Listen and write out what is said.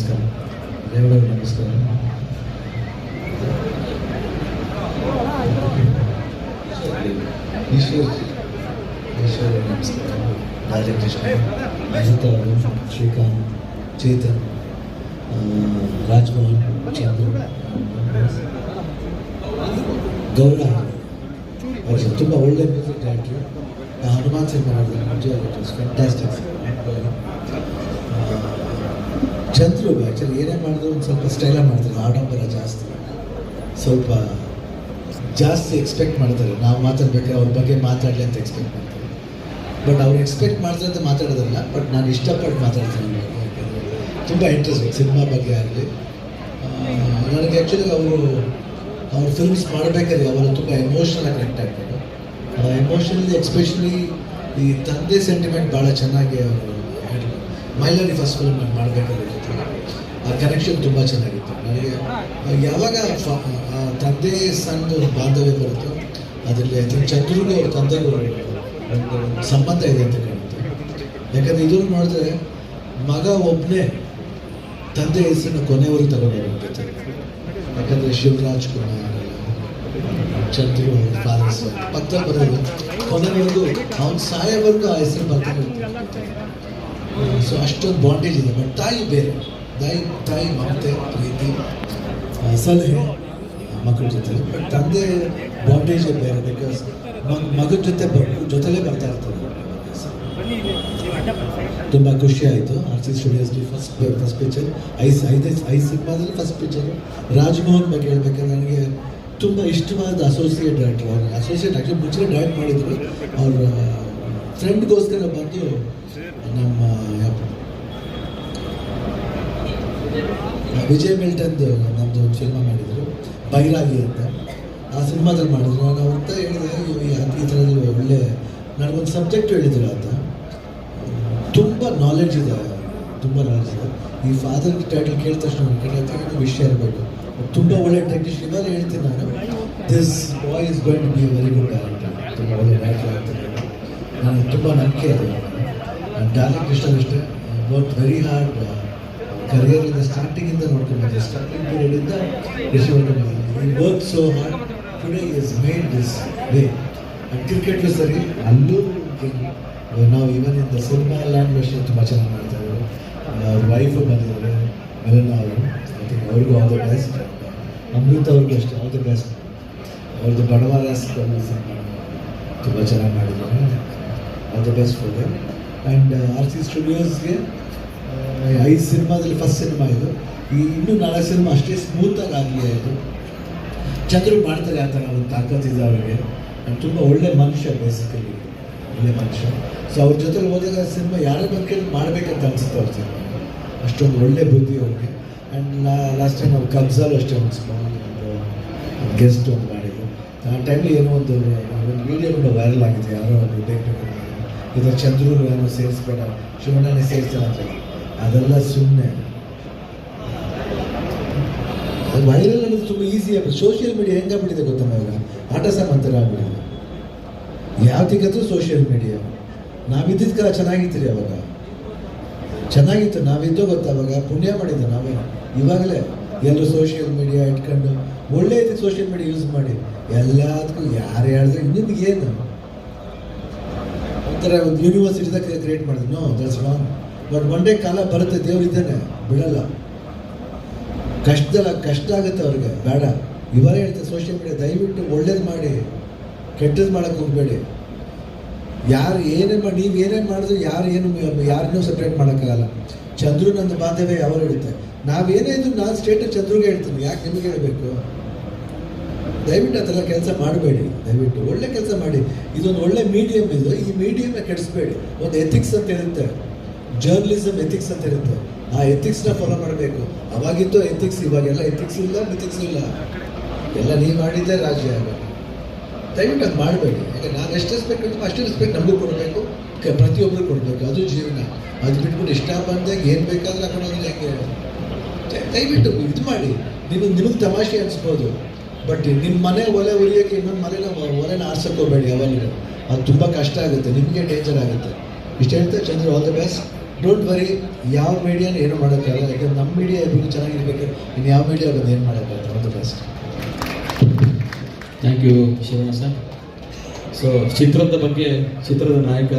ನಮಸ್ಕಾರ ದೇವರ ನಮಸ್ಕಾರ ಈಶ್ವರ್ ಈಶ್ವರ ನಮಸ್ಕಾರ ರಾಜಕೃಷ್ಣ ಅಜಿತ ಅವರು ಶ್ರೀಕಾಂತ್ ಚೇತನ್ ಆ, ರಾಜ್ಮೋಹನ್ ಚಂದ್ರು ಗೌರ ಅವರು ತುಂಬ ಒಳ್ಳೆ ಮ್ಯೂಸಿಕ್ ಡೈರೆಕ್ಟ್ರು ಹನುಮಾನ್ ಸಿನಿಮಾ ಮಾಡಿದ್ರು ಮುಂಚೆ ಫ್ಯಾಂಟಾಸ್ಟಿಕ್ ಚಂದ್ರು ಆ್ಯಕ್ಚುಲಿ ಏನೇ ಮಾಡಿದ್ರು ಒಂದು ಸ್ವಲ್ಪ ಸ್ಟೈಲಾಗಿ ಮಾಡ್ತಾರೆ. ಆಡಂಬರ ಜಾಸ್ತಿ. ಸ್ವಲ್ಪ ಜಾಸ್ತಿ ಎಕ್ಸ್ಪೆಕ್ಟ್ ಮಾಡ್ತಾರೆ. ನಾವು ಮಾತಾಡ್ಬೇಕಾದ್ರೆ ಅವ್ರ ಬಗ್ಗೆ ಮಾತಾಡಲಿ ಅಂತ ಎಕ್ಸ್ಪೆಕ್ಟ್ ಮಾಡ್ತಾರೆ. ಬಟ್ ಅವ್ರು ಎಕ್ಸ್ಪೆಕ್ಟ್ ಮಾಡಿದ್ರೆ ಅಂತ ಮಾತಾಡೋದಲ್ಲ. ಬಟ್ ನಾನು ಇಷ್ಟಪಟ್ಟು ಮಾತಾಡ್ತೀನಿ ತುಂಬ ಇಂಟ್ರೆಸ್ಟ್ ಸಿನಿಮಾ ಬಗ್ಗೆ ಆಗಲಿ. ನನಗೆ ಆ್ಯಕ್ಚುಲಿ ಅವರು, ಅವ್ರ ಫಿಲ್ಮ್ಸ್ ಮಾಡಬೇಕಾದ್ರೆ ಅವರು ತುಂಬ ಎಮೋಷ್ನಲ್ ಕನೆಕ್ಟ್ ಆಗ್ತಾರೆ ಎಮೋಷನಲಿ ಎಕ್ಸ್ಪೆಷಲಿ ಈ ತಂದೆ ಸೆಂಟಿಮೆಂಟ್ ಭಾಳ ಚೆನ್ನಾಗಿ ಅವರು ಮೈಲಾರಿ ಫಸ್ಟ್ ಫಿಲ್ಮ್ ನಾನು ಆ ಕನೆಕ್ಷನ್ ತುಂಬ ಚೆನ್ನಾಗಿತ್ತು. ನನಗೆ ಯಾವಾಗ ಆ ತಂದೆ ಸಣ್ಣ ಬಾಂಧವ್ಯ ಬರುತ್ತೋ, ಅದರಲ್ಲಿ ಐ ಥಿಂಕ್ ಅವ್ರ ತಂದೆಗೂ ಒಂದು ಸಂಬಂಧ ಇದೆ ಅಂತ ಕಾಣುತ್ತೆ ಯಾಕಂದರೆ ಇದನ್ನು ನೋಡಿದ್ರೆ ಮಗ ಒಬ್ಬನೇ ತಂದೆ ಹೆಸರನ್ನು ಕೊನೆಯವರು ತಗೊಂಡು ಯಾಕಂದ್ರೆ ಶಿವರಾಜ್ ಕುಮಾರ್, ಚಂದ್ರು, ಫಾದರ್ಸ್, ಪತ್ರ ಬರೋದು ಕೊನೆವರೆಗೂ ಅವ್ನು ಸಾಯೋವರೆಗೂ ಆ ಹೆಸರು ಬರ್ತಾನೆ ಸೊ ಅಷ್ಟೊಂದು ಬಾಂಡೇಜ್ ಇದೆ. ಬಟ್ ತಾಯಿ ಬೇರೆ. ತಾಯಿ ತಾಯಿ, ಮಮತೆ, ಪ್ರೀತಿ ಸಲಹೆ ಮಕ್ಕಳ ಜೊತೆ. ಬಟ್ ತಂದೆ ಬಾಂಡೇಜೇ ಬೇರೆ ಬಿಕಾಸ್ ಮಗನ ಜೊತೆ ಜೊತೆಲೇ ಬರ್ತಾ ಇರ್ತಾರೆ. ತುಂಬ ಖುಷಿ ಆಯಿತು. ಆರ್ ಸಿ ಸ್ಟುಡಿಯೋಸ್ಗೆ ಫಸ್ಟ್ ಫಸ್ಟ್ ಪಿಕ್ಚರ್ ಐಸ್ ಐದೇ ಐದು ಸಿನಿಮಾದಲ್ಲಿ ಫಸ್ಟ್ ಪಿಕ್ಚರ್ ರಾಜ್ಮೋಹನ್ ಬಗ್ಗೆ ಹೇಳ್ಬೇಕಾದ್ರೆ ನನಗೆ ತುಂಬ ಇಷ್ಟವಾದ ಅಸೋಸಿಯೇಟ್ ಡೈರೆಕ್ಟರ್ ಅಸೋಸಿಯೇಟ್ ಆ್ಯಕ್ಚುಲಿ ಮುಂಚೆ ಡೈರೆಕ್ಟ್ ಮಾಡಿದ್ರು. ಅವ್ರ ಫ್ರೆಂಡ್ಗೋಸ್ಕರ ಬಂದು ನಮ್ಮ ವಿಜಯ್ ಮಿಲ್ಟನ್ದು ನಮ್ಮದು ಒಂದು ಸಿನಿಮಾ ಮಾಡಿದರು. ಬೈರಾಗಿ ಅಂತ. ಆ ಸಿನಿಮಾದಲ್ಲಿ ಮಾಡಿದ್ರು. ನಾನು ಅಂತ ಹೇಳಿದೆ ಈ ಥರದ ಒಳ್ಳೆ ನನಗೊಂದು ಸಬ್ಜೆಕ್ಟ್ ಹೇಳಿದ್ರು ಅಂತ ತುಂಬ ನಾಲೆಡ್ಜ್ ಇದೆ. ತುಂಬ ನಾಲೆಡ್ಜ್ ಇದೆ. ಈ ಫಾದರ್ ಟೈಟಲ್ ಕೇಳಿದ ತಕ್ಷಣ ಕಡೆ ವಿಷಯ ಇರಬೇಕು. ತುಂಬ ಒಳ್ಳೆ ಟೆಕ್ನಿಷಿಯನ್ ಹೇಳ್ತೀನಿ ನಾನು this boy is going to be very good talent ತುಂಬ ಒಳ್ಳೆ ಡೈರೆಕ್ಟರ್ ನನಗೆ ತುಂಬ ನಂಬಿಕೆ ಇದೆ. ಟ್ಯಾಲೆಂಟ್ ಇಷ್ಟ ಅಷ್ಟೇ. ವರ್ಕ್ ವೆರಿ ಹಾರ್ಡ್ ಕರಿಯರಿಂದ ಸ್ಟಾರ್ಟಿಂಗಿಂದ ನೋಡ್ಕೊಂಡಿದ್ದೆ starting ಪೀರಿಯಡಿಂದ work so hard today is main this way ಕ್ರಿಕೆಟ್ಲು ಸರಿ, ಅಲ್ಲೂ ನಾವು ಇವನ್ ಇಂದ ಸಿನಿಮಾ ಲ್ಯಾಂಡ್ ತುಂಬ ಚೆನ್ನಾಗಿ ಮಾಡ್ತಾ ಇದ್ದಾರೆ. ಅವ್ರ ವೈಫು ಬಂದಿದ್ದಾರೆ. ಮೆಲನ ಅವರು. ಐ ಥಿಂಕ್ ಅವ್ರಿಗೂ ಆಲ್ ದ ಬೆಸ್ಟ್ ಅಮೃತ ಅವ್ರಿಗೂ ಅಷ್ಟೇ ಆಲ್ ದ ಬೆಸ್ಟ್ ಅವ್ರದ್ದು ಬಡವಾರ ತುಂಬ ಚೆನ್ನಾಗಿ ಮಾಡಿದ್ದಾರೆ. For them and R C ಸ್ಟುಡಿಯೋಸ್ಗೆ ಐದು ಸಿನಿಮಾದಲ್ಲಿ ಫಸ್ಟ್ ಸಿನಿಮಾ ಇದು. ಈ ಇನ್ನೂ ನಾಲ್ಕು ಸಿನಿಮಾ ಅಷ್ಟೇ ಸ್ಮೂತಾಗಿ ಆಗಲಿ ಆಯಿತು. ಚಂದ್ರು ಮಾಡ್ತಾರೆ ಆ ಥರ ಒಂದು ತಾಕತ್ತಿದೆ ಅವರಿಗೆ. ತುಂಬ ಒಳ್ಳೆ ಮನುಷ್ಯ ಬೇಸಿಕಲಿ ಒಳ್ಳೆ ಮನುಷ್ಯ. ಸೊ ಅವ್ರ ಜೊತೆ ಹೋದಾಗ ಸಿನಿಮಾ ಯಾರ ಬಗ್ಗೆ ಮಾಡಬೇಕಂತ ಅನ್ಸುತ್ತೆ ಅವ್ರ ಸಿನಿಮಾ ಅಷ್ಟೊಂದು ಒಳ್ಳೆ ಬುದ್ಧಿ ಅವ್ರಿಗೆ. ಆ್ಯಂಡ್ ಲಾಸ್ಟ್ ಟೈಮ್ ನಾವು ಕಬ್ಜಾಲು ಅಷ್ಟೇ ಒಂದು ಸ್ಮಾಲ್ ಗೆಸ್ಟ್ ಒಂದು ಮಾಡಿದ್ದು ಆ ಟೈಮಲ್ಲಿ ಏನೋ ಒಂದು ಒಂದು ವೀಡಿಯೋ ಕೂಡ ವೈರಲ್ ಆಗಿದೆ. ಯಾರೋ ಒಂದು ಡೈರೆಕ್ಟರ್ ಇದು ಚಂದ್ರು ಏನೋ ಸೇರಿಸ್ಬೇಡ, ಶಿವಣ್ಣನೇ ಸೇರಿಸ್ತಾನೆ ಅಂತ. ಅದೆಲ್ಲ ಸುಮ್ಮನೆ ವೈರಲ್ ಅನ್ನೋದು ತುಂಬ ಈಸಿ ಆಗ್ಬಿಟ್ಟು ಸೋಷಿಯಲ್ ಮೀಡಿಯಾ ಹೆಂಗಾಗ್ಬಿಟ್ಟಿದೆ ಗೊತ್ತಮ್ಮ ಇವಾಗ ಆಟ ಸಾಮಂತರ ಆಗ್ಬಿಟ್ಟಿದೆ ಯಾವ್ದಕ್ಕಂತೂ ಸೋಷಿಯಲ್ ಮೀಡಿಯಾ ನಾವಿದ್ದಿದ್ದ ಕಾಲ ಚೆನ್ನಾಗಿತ್ತು ರೀ ಅವಾಗ. ಚೆನ್ನಾಗಿತ್ತು, ನಾವಿದ್ದೋ ಗೊತ್ತಾ ಅವಾಗ? ಪುಣ್ಯ ಮಾಡಿದ್ದು ನಾವೇ. ಇವಾಗಲೇ ಎಲ್ಲರೂ ಸೋಷಿಯಲ್ ಮೀಡಿಯಾ ಇಟ್ಕೊಂಡು ಒಳ್ಳೆಯದು ಸೋಷಿಯಲ್ ಮೀಡಿಯಾ ಯೂಸ್ ಮಾಡಿ. ಎಲ್ಲದಕ್ಕೂ ಯಾರು ಹೇಳಿದ್ರೆ ನಿಮ್ಗೆ ಏನು? ಒಂಥರ ಒಂದು ಯೂನಿವರ್ಸಿಟಿದಾಗ ಕ್ರಿಯೇಟ್ ಮಾಡಿದ್ರು. No that's wrong but day ಕಾಲ ಬರುತ್ತೆ, ದೇವ್ರು ಇದ್ದಾನೆ, ಬಿಡಲ್ಲ. ಕಷ್ಟದಲ್ಲ, ಕಷ್ಟ ಆಗುತ್ತೆ ಅವ್ರಿಗೆ, ಬೇಡ. ಇವರೇ ಹೇಳ್ತಾರೆ ಸೋಷಿಯಲ್ ಮೀಡಿಯಾ ದಯವಿಟ್ಟು ಒಳ್ಳೇದು ಮಾಡಿ ಕೆಟ್ಟದ್ದು ಮಾಡೋಕ್ಕೆ ಹೋಗಬೇಡಿ. ಯಾರು ಏನೇ ಮಾಡಿ, ನೀವು ಏನೇನು ಮಾಡಿದ್ರು, ಯಾರು ಏನು ಯಾರನ್ನೂ ಸಪ್ರೇಟ್ ಮಾಡೋಕ್ಕಾಗಲ್ಲ. ಚಂದ್ರು ನನ್ನ ಬಾಂಧವ್ಯ ಯಾವಾಗ ಹೇಳುತ್ತೆ ನಾವೇನೇ ಇದ್ರು ನಾನು ಸ್ಟೇಟ್ ಚಂದ್ರಿಗೆ ಹೇಳ್ತೀನಿ. ಯಾಕೆ ನಿಮಗೆ ಹೇಳಬೇಕು? ದಯವಿಟ್ಟು ಆ ಕೆಲಸ ಮಾಡಬೇಡಿ. ದಯವಿಟ್ಟು ಒಳ್ಳೆ ಕೆಲಸ ಮಾಡಿ. ಇದೊಂದು ಒಳ್ಳೆ ಮೀಡಿಯಮ್ ಇದು. ಈ ಮೀಡಿಯಮ್ನ ಕೆಡಿಸ್ಬೇಡಿ. ಒಂದು ಎಥಿಕ್ಸ್ ಅಂತ ಇರುತ್ತೆ. ಜರ್ನಲಿಸಮ್ ಎಥಿಕ್ಸ್ ಅಂತ ಇರುತ್ತೆ. ಆ ಎಥಿಕ್ಸ್ನ ಫಾಲೋ ಮಾಡಬೇಕು. ಅವಾಗಿತ್ತು ಎಥಿಕ್ಸ್ ಇವಾಗೆಲ್ಲ ಎಥಿಕ್ಸ್ ಇಲ್ಲ ಮಿಥಿಕ್ಸ್ ಇಲ್ಲ. ಎಲ್ಲ ನೀವು ಮಾಡಿದ್ದೆ ರಾಜ್ಯ ದಯವಿಟ್ಟು ಅದು ಮಾಡಬೇಡಿ. ಯಾಕೆ ನಾನು ಎಷ್ಟು ರೆಸ್ಪೆಕ್ಟ್ ಕೊಡ್ತೀನೋ ಅಷ್ಟು ರೆಸ್ಪೆಕ್ಟ್ ನಮಗೂ ಕೊಡಬೇಕು. ಪ್ರತಿಯೊಬ್ಬರು ಕೊಡಬೇಕು. ಅದು ಜೀವನ. ಅದು ಬಿಟ್ಬಿಟ್ಟು ಇಷ್ಟ ಬಂದಾಗ ಏನು ಬೇಕಾದ್ರೆ ಹಾಕೊಂಡು ಹೇಗೆ? ದಯವಿಟ್ಟು ಇದು ಮಾಡಿ. ನಿಮಗೆ ನಿಮಗೆ ತಮಾಷೆ ಅನಿಸ್ಬೋದು. ಬಟ್ ನಿಮ್ಮ ಮನೆ ಒಲೆ ಉರಿಯೋಕ್ಕೆ ಇನ್ನೊಂದು ಮನೆನ ಒಲೆನ ಆರ್ಸಕ್ಕೆ ಹೋಗಬೇಡಿ ಯಾವಾಗಲೂ ಅದು ತುಂಬ ಕಷ್ಟ ಆಗುತ್ತೆ, ನಿಮಗೆ ಡೇಂಜರ್ ಆಗುತ್ತೆ. ಇಷ್ಟು ಹೇಳ್ತಾ Chandra all the best don't worry ಯಾವ ಮೀಡಿಯಾನ ಏನು ಮಾಡೋಕ್ಕಾಗಲ್ಲ. ಯಾಕಂದ್ರೆ ನಮ್ಮ ಮೀಡಿಯಾ ಎಲ್ರಿಗೂ ಚೆನ್ನಾಗಿರ್ಬೇಕು. ಇನ್ನು ಯಾವ ಮೀಡಿಯಾ ಬಂದು ಏನು ಮಾಡೋಕ್ಕಾಗಲ್ಲ. The best thank you Shivanna sir so ಚಿತ್ರದ ಬಗ್ಗೆ ಚಿತ್ರದ ನಾಯಕ